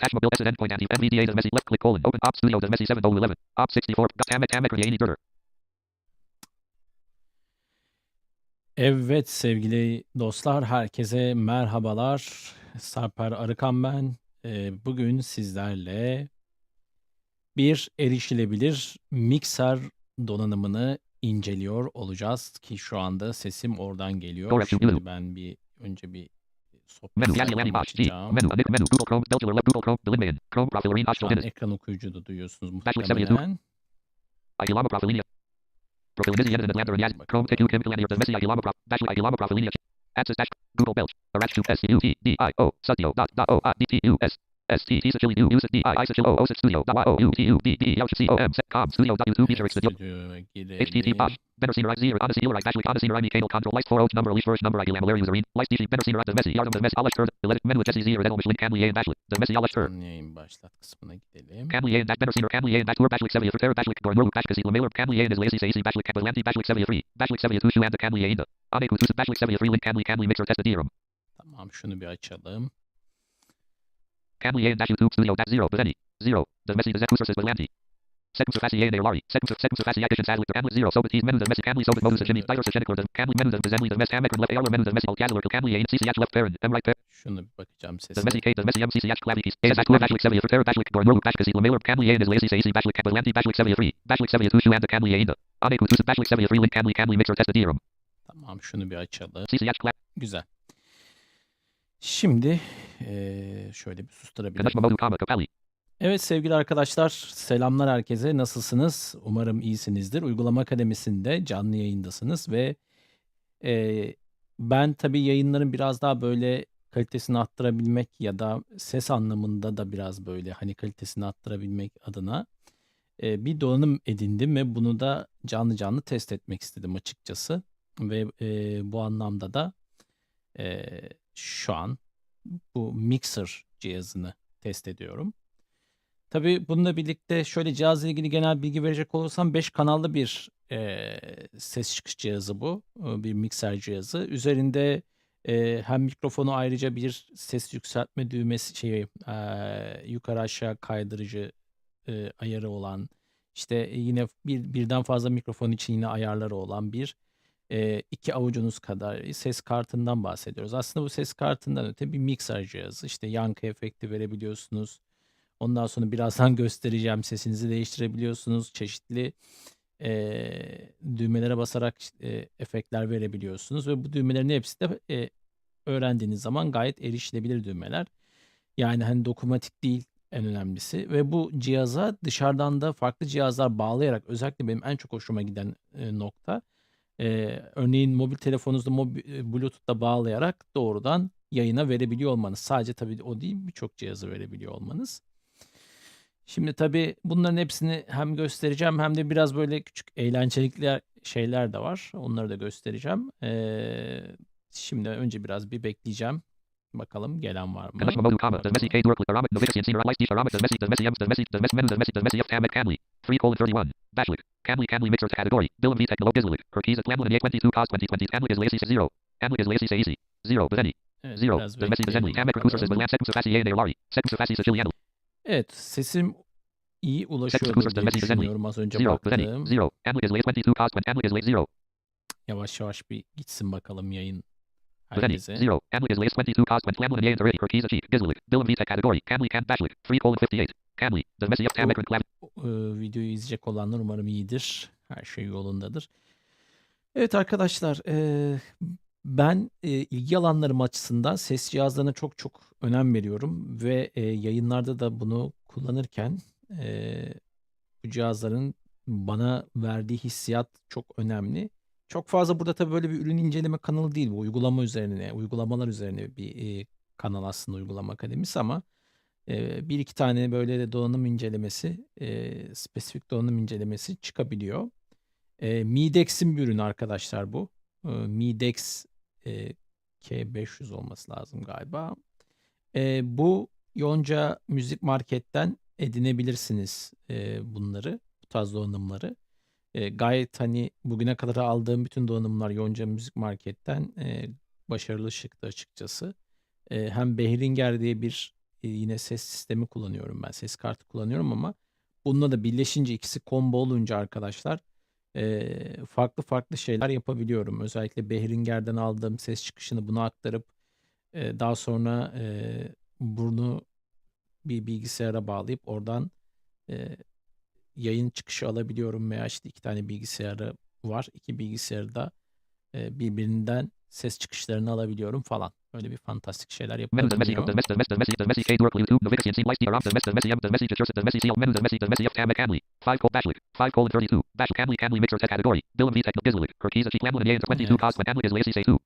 Dash mobile S endpoint anti NVDA does Messi left click colon open op studio does Messi 7011 op 64 Tamek Tamek Yeni Durder. Evet sevgili dostlar, herkese merhabalar. Sarper Arıkan ben. Ee, bugün sizlerle bir erişilebilir mikser donanımını inceliyor olacağız ki şu anda sesim oradan geliyor. Şimdi ben bir önce bir Menu Yazı sayfamı Lani Box G açacağım. menu Nick menu Google Chrome Delta Left Google Chrome Delinman Chrome Profilerin Şu Aşçı an Henüz ekran okuyucu da duyuyorsunuz Başlık seviyesi. muhtemelen. Agilama Profilinia Profilimizi Yeniden Adlandırın Yaz. Chrome Tek Kim Kullanıyor does Messi Agilama Prof Dash Agilama Profilinia Access Dash Google Belch Araç to S U T D I O. Studio dot dot O A D T U S S T T Sicily U Use D I I Sicily O O Studio dot Y O U T U D D E L C O M Set Com Studio dot YouTube Feature Studio Stüdyoya HTTP girelim. Bosch Better Senior Zero Odyssey Right Dash Odyssey Remy Cable Control Light 40 Number Leash First Number Agilama Larry Userin Light DC Better Senior Does Messi Yardım Does Messi Alash Turd Delete Menu Jesse Zero Dental Michelin Camly and Bashlet Does Messi Alash Turd Canlı yayın başlat kısmına gidelim. Camly and Dash Better Senior Camly and Dash Tour Bashlik Sevilla Prepare Bashlik Dormuru Bashkasi Lamailer Camly and is Lazy Sacy Bashlik Kabalanti Bashlik Sevilla 3 Bashlik Sevilla Tushu and the Camly and Ane Kutus Bashlik Sevilla 3 Link Camly Camly Mixer Test Dirum Tamam şunu bir açalım. Camly and Dash YouTube Studio Dash Zero Bethany Zero Does Messi Does Kusur Says Balanti Second Surfasi and Lari Second Second Surfasi Addition Sadlik Camly Zero Sobit Tees Menu Does Messi Camly Sobit Moses Jimmy Dyer Sashenikor Does Camly Menu Does Zenly Does Messi Amek Left Arrow Menu Does Messi Alcazler Camly and CCH Left Parent M Right Parent Şunu bir bakacağım Does sesine. Messi K Does Messi MCCH Clavi Keys Dash Bashlik Sevilla Prepare Bashlik Dormuru Bashkasi Lamailer Camly and is Lazy Sacy Bashlik Kabalanti Bashlik Sevilla 3 Bashlik Sevilla Tushu and the Camly and Ane Kutus Bashlik Sevilla 3 Link Camly Camly Mixer Test Dirum Tamam şunu bir açalım. CCH Clav Güzel. Şimdi eee, şöyle bir susturabilirim. Kama Capelli Evet sevgili arkadaşlar, selamlar herkese. Nasılsınız? Umarım iyisinizdir. Uygulama Akademisi'nde canlı yayındasınız ve eee, ben tabii yayınların biraz daha böyle kalitesini arttırabilmek ya da ses anlamında da biraz böyle hani kalitesini arttırabilmek adına bir donanım edindim ve bunu da canlı canlı test etmek istedim açıkçası. Ve eee, bu anlamda da eee, şu an bu mixer cihazını test ediyorum. Tabii bununla birlikte şöyle cihazla ilgili genel bilgi verecek olursam 5 kanallı bir eee, ses çıkış cihazı bu. Eee, Bir mikser cihazı. Üzerinde eee, hem mikrofonu ayrıca bir ses yükseltme düğmesi şey eee, yukarı aşağı kaydırıcı eee, ayarı olan işte yine bir birden fazla mikrofon için yine ayarları olan bir eee, iki avucunuz kadar ses kartından bahsediyoruz. Aslında bu ses kartından öte bir mikser cihazı. İşte yankı efekti verebiliyorsunuz. Ondan sonra birazdan göstereceğim. Sesinizi değiştirebiliyorsunuz. Çeşitli eee, düğmelere basarak eee, efektler verebiliyorsunuz ve bu düğmelerin hepsi de eee, öğrendiğiniz zaman gayet erişilebilir düğmeler. Yani hani dokunmatik değil en önemlisi ve bu cihaza dışarıdan da farklı cihazlar bağlayarak özellikle benim en çok hoşuma giden eee, nokta eee, örneğin mobil telefonunuzda mobi, eee, bağlayarak doğrudan yayına verebiliyor olmanız. Sadece tabii o değil birçok cihazı verebiliyor olmanız. Şimdi tabii bunların hepsini hem göstereceğim hem de biraz böyle küçük eğlencelikler şeyler de var. Onları da göstereceğim. Eee, şimdi önce biraz bir bekleyeceğim. Bakalım gelen var mı? Kadesh Mamodu Kama Does Messi K Durk Aramik Novitius Senior Light Dish Aramik Does Messi Does Messi Does Messi Does Messi Menu Does Messi Does Messi F Tamek Camly 3 colon 31 Bashlik Camly Camly Mixer Category. Dylan V Techno Gizlik Herkes Atlamlin 22 Cos 2020 Camly is Lazy 0 Camly is Lazy Sacy 0 Bethany Evet, 0 biraz Does Messi Does bekleyelim. Tamek Recusers is. Balan Second Surfasi and Lari Siciliano Evet, sesim iyi ulaşıyordur diye düşünüyorum. Az önce 0 Bethany baktım. 0 Camly is Lazy 22 Cos Camly is Lazy 0 Yavaş yavaş bir gitsin bakalım yayın herkese. 0 Camly is Lazy 22 Cos Camly and Ready Herkes G Gizlik Dylan V Tech Category Camly Cam Bashlik 3 colon 58 Camly Does Messi F Tamek Clav Eee, videoyu izleyecek olanlar umarım iyidir. Her şey yolundadır. Evet arkadaşlar, eee, ben eee, ilgi alanlarım açısından ses cihazlarına çok çok önem veriyorum ve eee, yayınlarda da bunu kullanırken eee, bu cihazların bana verdiği hissiyat çok önemli. Çok fazla burada tabii böyle bir ürün inceleme kanalı değil bu uygulama üzerine, uygulamalar üzerine bir eee, kanal aslında uygulama akademisi ama eee, bir iki tane böyle de donanım incelemesi, eee, spesifik donanım incelemesi çıkabiliyor. Eee, Midex'in bir ürünü arkadaşlar bu. Eee, Midex eee, K500 olması lazım galiba. Eee, bu Yonca Müzik Market'ten edinebilirsiniz eee, bunları, bu tarz donanımları. Eee, gayet hani bugüne kadar aldığım bütün donanımlar Yonca Müzik Market'ten eee, başarılı çıktı açıkçası. Eee, hem Behringer diye bir e, yine ses sistemi kullanıyorum ben. Ses kartı kullanıyorum ama bununla da birleşince ikisi combo olunca arkadaşlar e, farklı farklı şeyler yapabiliyorum. Özellikle Behringer'den aldığım ses çıkışını buna aktarıp e, daha sonra e, bunu bir bilgisayara bağlayıp oradan e, yayın çıkışı alabiliyorum veya işte iki tane bilgisayarı var. İki bilgisayarda e, birbirinden ses çıkışlarını alabiliyorum falan. Öyle bir fantastik şeyler five Bashlik five colon Bash Mixer Tech Category Bill Gizlik Cheek Lamlin Yain two Evet. Cos when Amlik is Lacy say two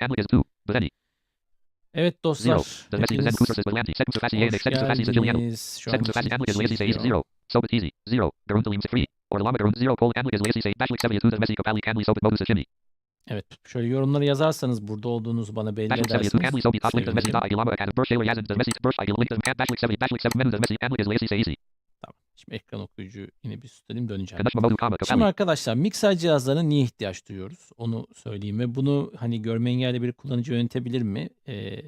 Amlik is two Bazeni Evet zero dostlar. does Messi does Zen Kusur says Balanti second Safasi Yain second Safasi is an second için Amlik is şey say izliyor. zero Sobit easy zero Garundalim three or Lama Garun zero is Lacy say Bashlik seventy two does Messi Kapali Camley Sobit Modus Shimmy Evet, şöyle yorumları yazarsanız burada olduğunuzu bana belli seventy two ederseniz Camley Sobit Hot Link does Messi sevinirim. da Agilama Acad Bursh Shaler Yazin does Messi Bursh Agil Link Lacy say easy Tamam. Şimdi ekran okuyucu yine bir süsledim döneceğim. Şimdi arkadaşlar mikser cihazlarına niye ihtiyaç duyuyoruz? Onu söyleyeyim ve bunu hani görme engelli bir kullanıcı yönetebilir mi? Ee,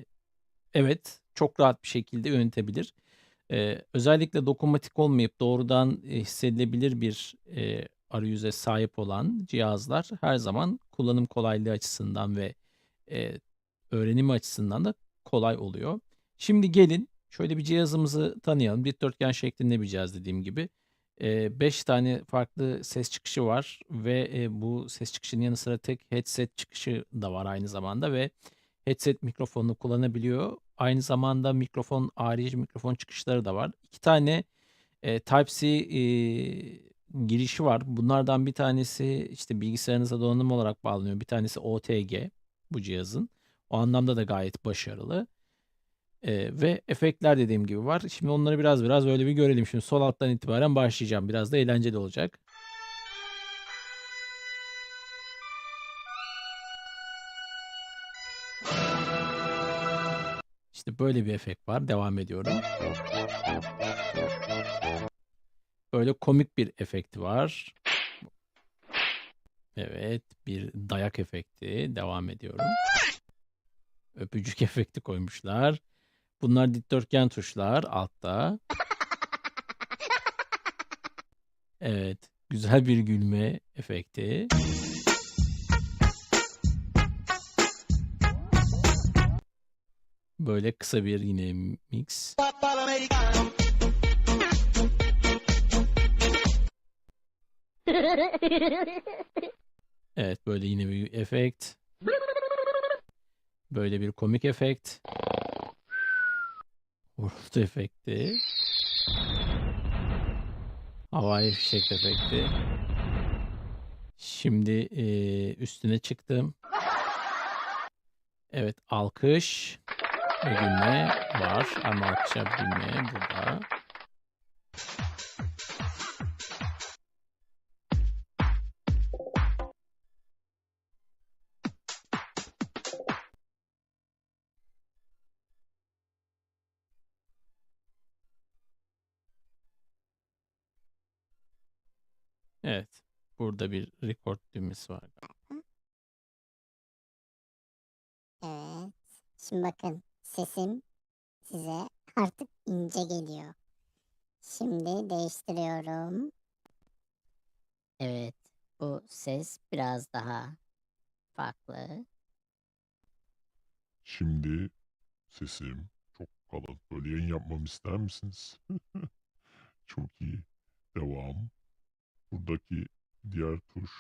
evet, çok rahat bir şekilde yönetebilir. Ee, özellikle dokunmatik olmayıp doğrudan hissedilebilir bir e, arayüze sahip olan cihazlar her zaman kullanım kolaylığı açısından ve e, öğrenim açısından da kolay oluyor. Şimdi gelin şöyle bir cihazımızı tanıyalım. Dikdörtgen şeklinde bir cihaz dediğim gibi. 5 tane farklı ses çıkışı var ve e, bu ses çıkışının yanı sıra tek headset çıkışı da var aynı zamanda ve headset mikrofonunu kullanabiliyor. Aynı zamanda mikrofon harici mikrofon çıkışları da var. İki tane e, Type-C e, girişi var. Bunlardan bir tanesi işte bilgisayarınıza donanım olarak bağlanıyor. Bir tanesi OTG bu cihazın. O anlamda da gayet başarılı. Ee, ve efektler dediğim gibi var. Şimdi onları biraz biraz öyle bir görelim. Şimdi sol alttan itibaren başlayacağım. Biraz da eğlenceli olacak. İşte böyle bir efekt var. Devam ediyorum. Böyle komik bir efekti var. Evet, bir dayak efekti. Devam ediyorum. Öpücük efekti koymuşlar. Bunlar dikdörtgen tuşlar altta. Evet, güzel bir gülme efekti. Böyle kısa bir yine mix. Evet, böyle yine bir efekt. Böyle bir komik efekt. Horultu efekti. Havai fişek efekti. Şimdi eee, üstüne çıktım. Evet, alkış ve gülme var. Ama gülme burada. Evet, burada bir record düğmesi var. Evet. Şimdi bakın sesim size artık ince geliyor. Şimdi değiştiriyorum. Evet. Bu ses biraz daha farklı. Şimdi sesim çok kalın. Böyle yayın yapmamı ister misiniz? Çok iyi. Devam. Buradaki diğer tuş.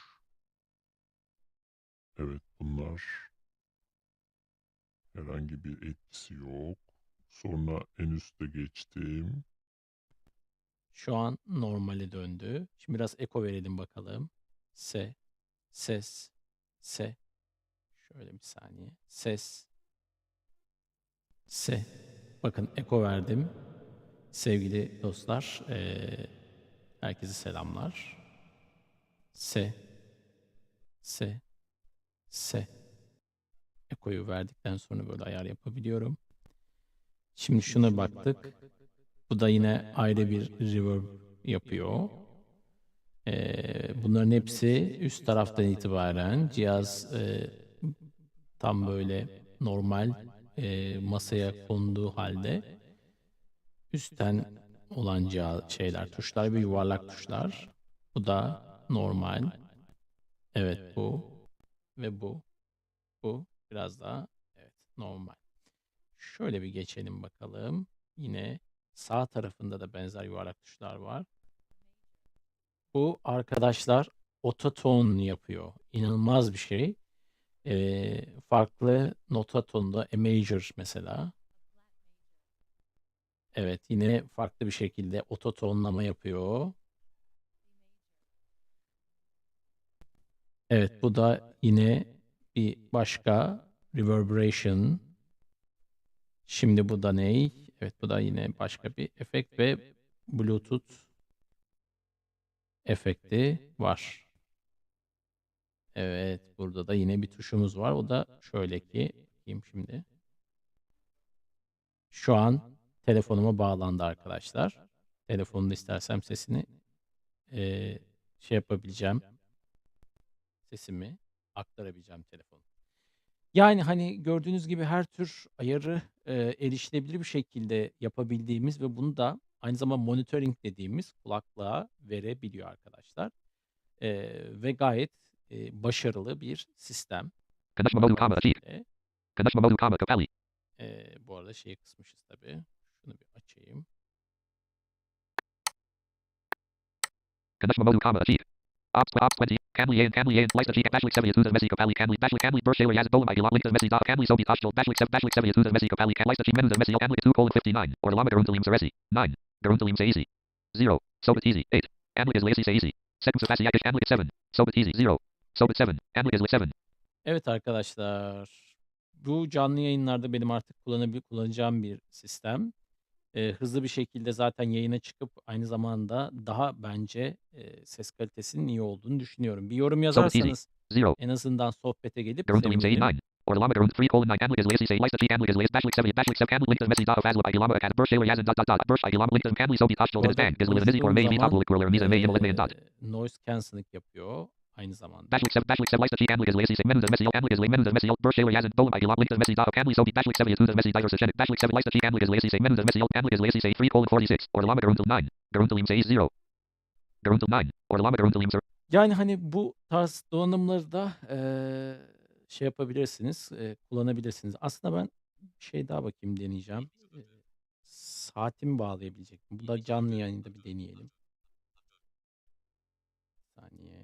Evet bunlar herhangi bir etkisi yok. Sonra en üste geçtim. Şu an normale döndü. Şimdi biraz eko verelim bakalım. Se, ses, se. Şöyle bir saniye. Ses, se. Bakın eko verdim. Sevgili dostlar, eee, herkese selamlar. Se, se, se. Ekoyu verdikten sonra böyle ayar yapabiliyorum. Şimdi şuna baktık. Bu da yine ayrı bir reverb yapıyor. Ee, bunların hepsi üst taraftan itibaren cihaz e, tam böyle normal e, masaya konduğu halde üstten olan ciha- şeyler, tuşlar ve yuvarlak tuşlar. Bu da normal. Evet bu ve bu. Bu biraz daha evet normal. Şöyle bir geçelim bakalım. Yine sağ tarafında da benzer yuvarlak tuşlar var. Bu arkadaşlar ototon yapıyor. İnanılmaz bir şey. Ee, farklı nota tonunda A major mesela. Evet yine farklı bir şekilde ototonlama yapıyor. Evet bu da yine bir başka reverberation. Şimdi bu da ney? Evet bu da yine başka bir efekt ve Bluetooth efekti var. Evet burada da yine bir tuşumuz var. O da şöyle ki bakayım şimdi. Şu an telefonuma bağlandı arkadaşlar. Telefonda istersem sesini eee, şey yapabileceğim. Sesimi aktarabileceğim telefon. Yani hani gördüğünüz gibi her tür ayarı eee, erişilebilir bir şekilde yapabildiğimiz ve bunu da aynı zamanda monitoring dediğimiz kulaklığa verebiliyor arkadaşlar. Eee, ve gayet eee, başarılı bir sistem. Comma, achieved. Şöyle. Connection mode, comma, Capelli. Eee, bu arada şeyi kısmışız tabii. Şunu bir açayım. Mode, comma, achieved. Ops, ops 20. Camly and Camly and License G. Bashlik 7 Yahuda Messi Capelli Camly Bashlik Camly Shaler Yaz Dolomite Elon Link Messi Dot Camly Sobi Koshtal Bashlik 7 Bashlik 7 Yahuda Messi Capelli License G Menuda Messi Camly 2 colon 59. Or Lama Garuntalim Saresi. 9. Garuntalim Saisi. 0. Sobit Easy. 8. Amlik is Lacy Saisi. Second Safasiakish Amlik 7. Sobit Easy. 0. Sobit 7. Amlik is 7. Evet arkadaşlar. Bu canlı yayınlarda benim artık kullanabil kullanacağım bir sistem. Eee, hızlı bir şekilde zaten yayına çıkıp aynı zamanda daha bence eee, ses kalitesinin iyi olduğunu düşünüyorum. Bir yorum Easy. yazarsanız 0. en azından sohbete gelip Garuntalim Saisi sevinirim. 9. Or Lama Garun 3 colon 9 Amlik is Lacy Say License G Amlik is Lacy Bashlik 7 Bashlik 7 Camly Link Messi Dot Fazla Ilama Akan Burst Shaler Yazin Dot Dot Dot Burst Ilama Link Camly Sobi Bu Minus arada Band Gizli Mizi or konuştuğum May Meet zaman Abdul Kurler Miza May Imel May Dot. eee, noise cancelling yapıyor aynı zamanda. Bashlik 7 Bashlik 7 License G Amlik is Lacy Say Menuda Messi Amlik is Lay Menuda Messi Burst Shaler Yazin Dolomite Elon Link Messi Dot Camly Sobi Bashlik 7 Yahuda Messi Diverse Chenik Bashlik 7 License G Amlik is Lacy Say Menuda Messi Amlik is Lacy Say 3 colon 46. Or Lama Garuntal 9. Garuntalim Say 0. Garuntal 9. Or Lama Garuntalim Sir. Yani hani bu tarz donanımları da eee, şey yapabilirsiniz, eee, kullanabilirsiniz. Aslında ben bir şey daha bakayım deneyeceğim. Eee, saatimi bağlayabilecek miyim? Bu da canlı yayında bir deneyelim. Bir saniye.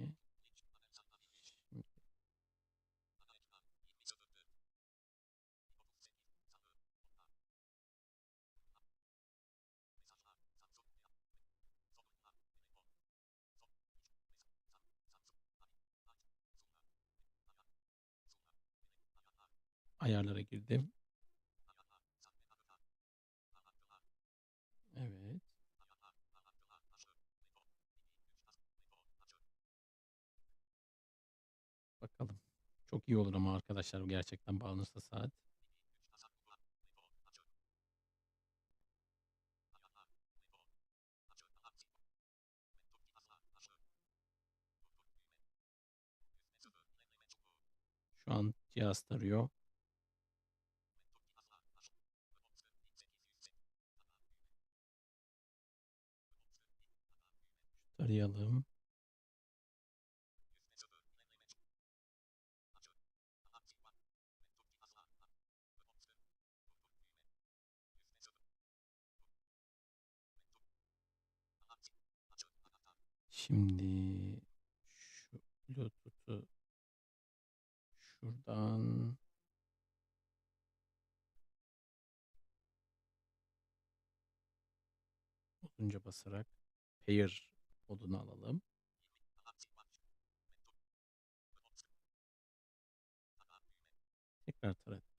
Ayarlara girdim. Evet. Bakalım. Çok iyi olur ama arkadaşlar gerçekten bağlanırsa saat. Şu an cihaz tarıyor. Tarayalım. Şimdi şu Bluetooth'u şuradan uzunca basarak pair modunu alalım. Tekrar tarat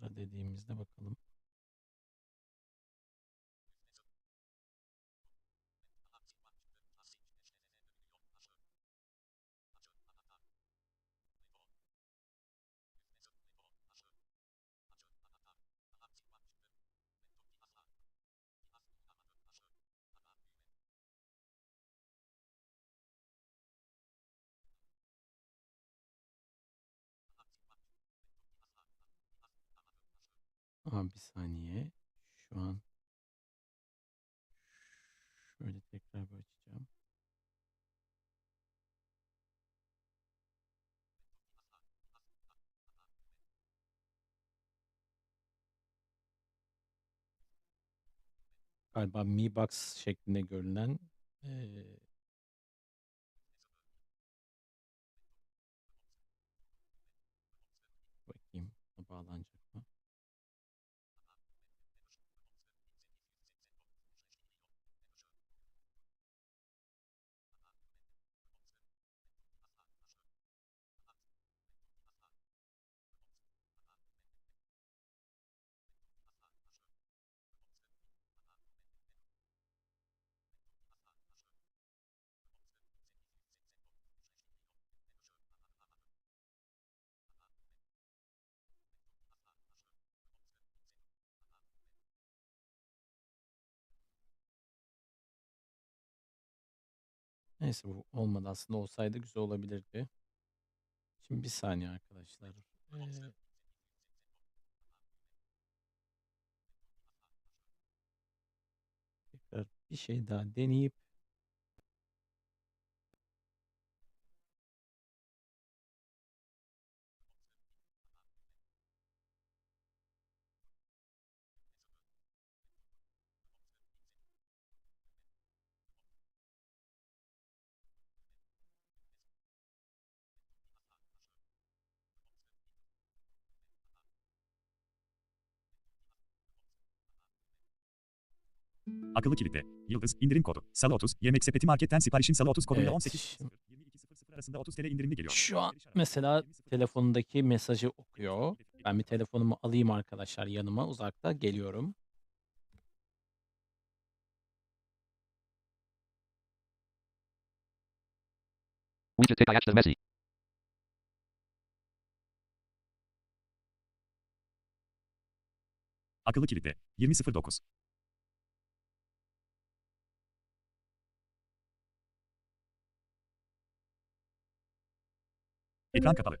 Tara dediğimizde bakalım. Ama bir saniye. Şu an şöyle tekrar bir açacağım. Galiba Mi Box şeklinde görünen eee bakayım bağlanacak Neyse bu olmadı aslında olsaydı güzel olabilirdi. Şimdi bir saniye arkadaşlar. Tekrar bir şey daha deneyip Akıllı kilitle. Yıldız, indirim kodu. Salı 30. Yemek sepeti marketten siparişin Salı 30 koduyla Evet, 18 şimdi- 22.00 arasında 30 TL indirimli geliyor. şu an mesela 20.00 telefondaki mesajı okuyor. Ben bir telefonumu alayım arkadaşlar yanıma uzakta geliyorum. Widget take Ayachta Messi. Akıllı kilitle. 20.09. Ekran kapalı.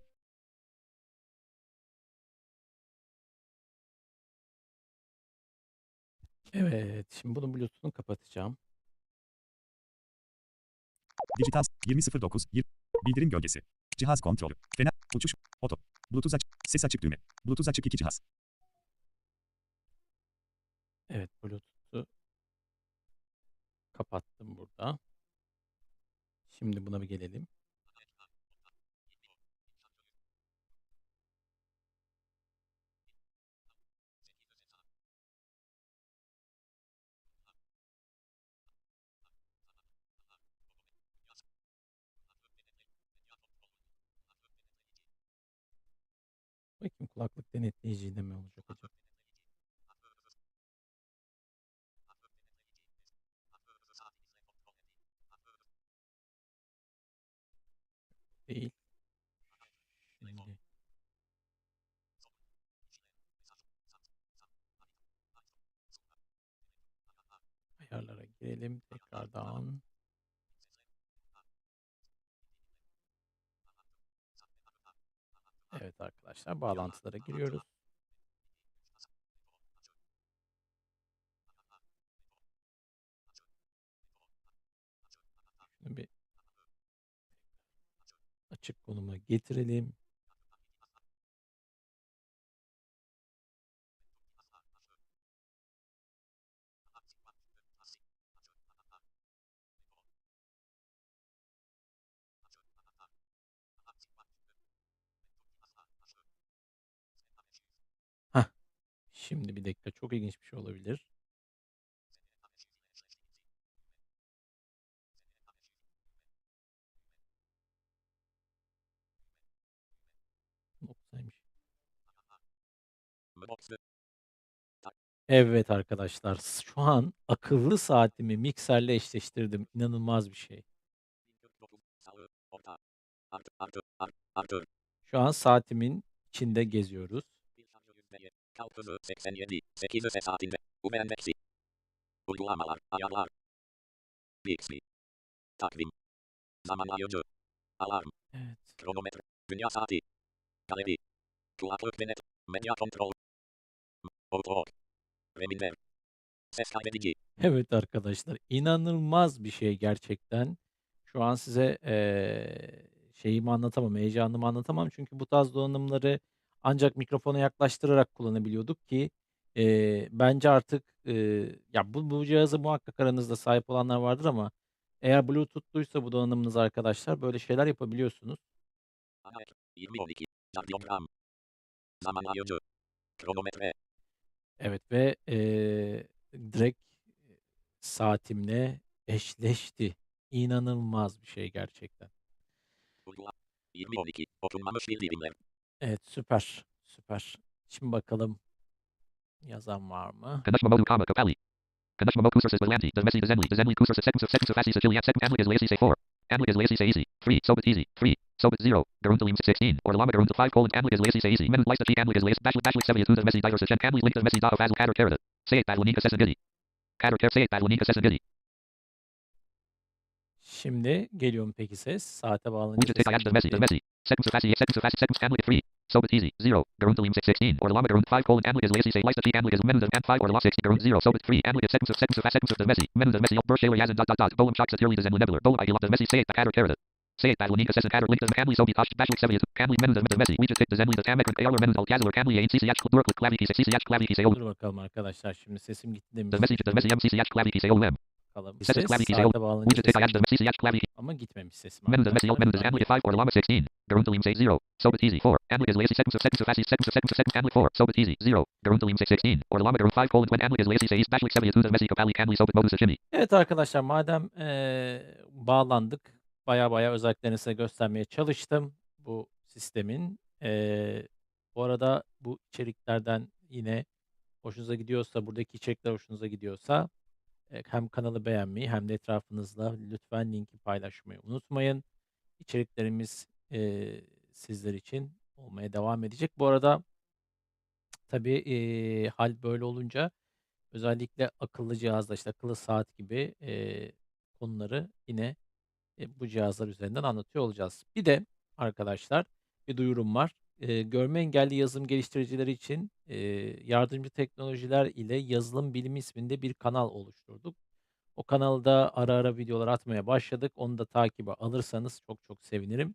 Evet, şimdi bunun Bluetooth'unu kapatacağım. Dijital 20.09. yir- Bildirim gölgesi. Cihaz kontrolü. Fener. Uçuş. Oto. Bluetooth açık. Ses açık düğme. Bluetooth açık iki cihaz. Evet, Bluetooth'u kapattım burada. Şimdi buna bir gelelim. Bakayım kulaklık denetleyici de mi olacak acaba? Değil. Şimdi ayarlara girelim tekrardan. Evet arkadaşlar bağlantılara giriyoruz. Şunu bir açık konuma getirelim. Şimdi bir dakika çok ilginç bir şey olabilir. Evet arkadaşlar, şu an akıllı saatimi mikserle eşleştirdim. İnanılmaz bir şey. Şu an saatimin içinde geziyoruz. Kalkızı 87, 8 saatinde. Umerendeksi. Uygulamalar, ayarlar. Bixby. Takvim. Zamanlayıcı. Alarm. Evet. Kronometre. Dünya saati. Galeri. Kulaklık ve net. Medya kontrol. Outlook. Remiller. Ses kaydedici. Evet arkadaşlar, inanılmaz bir şey gerçekten. Şu an size eee, şeyimi anlatamam, heyecanımı anlatamam. Çünkü bu tarz donanımları ancak mikrofona yaklaştırarak kullanabiliyorduk ki eee, bence artık eee, ya bu, bu cihazı muhakkak aranızda sahip olanlar vardır ama eğer Bluetooth'luysa bu donanımınız arkadaşlar böyle şeyler yapabiliyorsunuz. Ana ekran. 2012. Radyogram. Zamanlayıcı. Kronometre. Evet ve eee, direkt saatimle eşleşti. İnanılmaz bir şey gerçekten. Uygula. 2012. Okunmamış bildirimler. Evet süper süper. Şimdi bakalım yazan var mı? Kanush Mamodu Kama Kapali. Kanush Mamoku Sursis Belanti. The Messi the Zenli. The Zenli Kusur of Seconds of Fassi Sicilian Second Amlik is Lacy Say 4. Amlik is Lacy Say Easy. 3. Sobit Easy. 3. Sobit 0. Garuntalim 16. Or Lama Garunta 5 colon Amlik is Lacy Say Easy. Menu Lysa Chi Amlik is Lacy Bashlik Bashlik 70 The Messi Diver Sichan Amlik Link the Messi Dao Fazl Kader Karada. Say it Badlanika Sesagidi. Kader Kar Say it Badlanika Sesagidi. Şimdi geliyor mu peki ses? Saate bağlanınca Messi. Gitti. Messi. Seconds of Fassi Seconds of Fassi Seconds Amlik 3. Sobit Easy. 0. Garuntalim 16. Or Lama Garunt 5 colon Amlik is Lacy Say Lysa Chi Amlik is Menu the and 5 or La 6. Garunt 0. Sobit 3. Amlik is Seconds of Seconds of Fast Seconds of the Messi. Menu the Messi. Bershaler Yazan dot dot dot. Bolam Shak Satirli the Zenli Nebular. Bolam Igila the Messi Say it Kader Karada. Say it Badlanika Sesa Kader Link the Amli Sobit Ash Bashlik 70. Amli Menu the Messi. Widget Take the Zenli the Tamek and Ayala Menu Al Kazler Amli Ain CCH Durklik Klaviki CCH Klaviki Say Dur bakalım arkadaşlar. Şimdi sesim gitti The demiştik. Messi the Messi MCCH Klaviki Say OM. Bakalım. Ses OM. bağlanınca sesim ama gitmemiş sesim Menu the Messi arkadaşlar. Menu the Ben Amli 5 or Lama 16. Garuntalim say 0. Sobit easy 4. Amlik is lazy seconds of seconds of Fassi seconds of seconds of seconds Amlik 4. Sobit easy 0. Garuntalim say 16. Or Lama Garun 5 colon when Amlik is lazy say East Bashlik 70 the Messi Kapali Amli Sobit Modus. Evet arkadaşlar madem eee, bağlandık baya baya özelliklerini size göstermeye çalıştım bu sistemin. Eee, bu arada bu içeriklerden yine hoşunuza gidiyorsa buradaki içerikler hoşunuza gidiyorsa hem kanalı beğenmeyi hem de etrafınızla lütfen linki paylaşmayı unutmayın. İçeriklerimiz eee, sizler için olmaya devam edecek. Bu arada tabii eee, hal böyle olunca özellikle akıllı cihazda işte akıllı saat gibi eee, konuları yine e, bu cihazlar üzerinden anlatıyor olacağız. Bir de arkadaşlar bir duyurum var. Eee, görme engelli yazılım geliştiricileri için eee, yardımcı teknolojiler ile yazılım bilimi isminde bir kanal oluşturduk. O kanalda ara ara videolar atmaya başladık. Onu da takibe alırsanız çok çok sevinirim.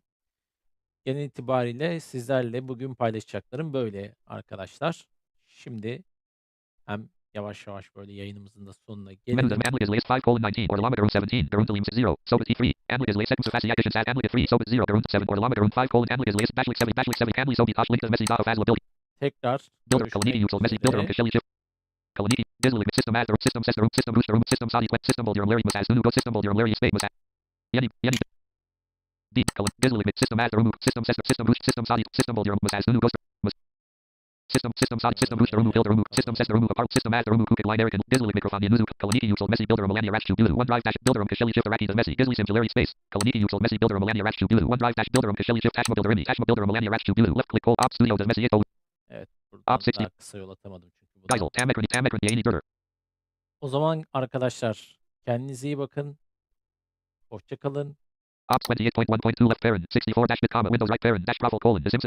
Genel itibariyle sizlerle bugün paylaşacaklarım böyle arkadaşlar. Şimdi hem yavaş yavaş böyle yayınımızın da sonuna Menu the gelelim. Amlik is lazy 5 colon 19. Or Lama Garun 17. Garuntalim 0. Sobit 3. Amlik is lazy seconds of Fassi addition sat Amlik 3. Sobit 0. Garun 7. Or Lama Garun 5 colon Amlik is lazy Bashlik 70 Bashlik 70 Amli Sobit Ash Link the Messi Dao Fazla Build. Tekrar Builder Kalaniki görüşmek Util Messi Builder üzere. Kasheli Chip. Kalaniki Dizzle System Master System Sester System Booster Room System Sadi Quet System Builder Larry Masas Nunu Go System Builder Larry Space Masas. Yeni Yeni Deep Kalan Dizzle System Master Room System Sester System Boost System Sadi System Builder Masas Nunu Go System System Sadi System Booster Room Builder Room System Sester Room Apart System Master Room Kukid Line Erican Dizzle Microphone Yanuzu Kalaniki Util Messi Builder Melania Rash Bulu OneDrive Dash Builder Kasheli Shift Araki the Messi Dizzle Simulary Space Kalaniki Util Messi Builder Melania Rash Bulu OneDrive Dash Builder Kasheli Shift Tashma Builder Imi Tashma Builder Melania Rash Bulu Left click Call Op Studio the Messi Ito Evet buradan Up 60. daha kısa yol atamadım çünkü bu. Geisel Tamekran Tamekran Yeni Durder O zaman arkadaşlar kendinize iyi bakın. Hoşça kalın. Ops 28.1.2 left parent 64 dash bit comma Windows right parent dash profile colon the Simpsons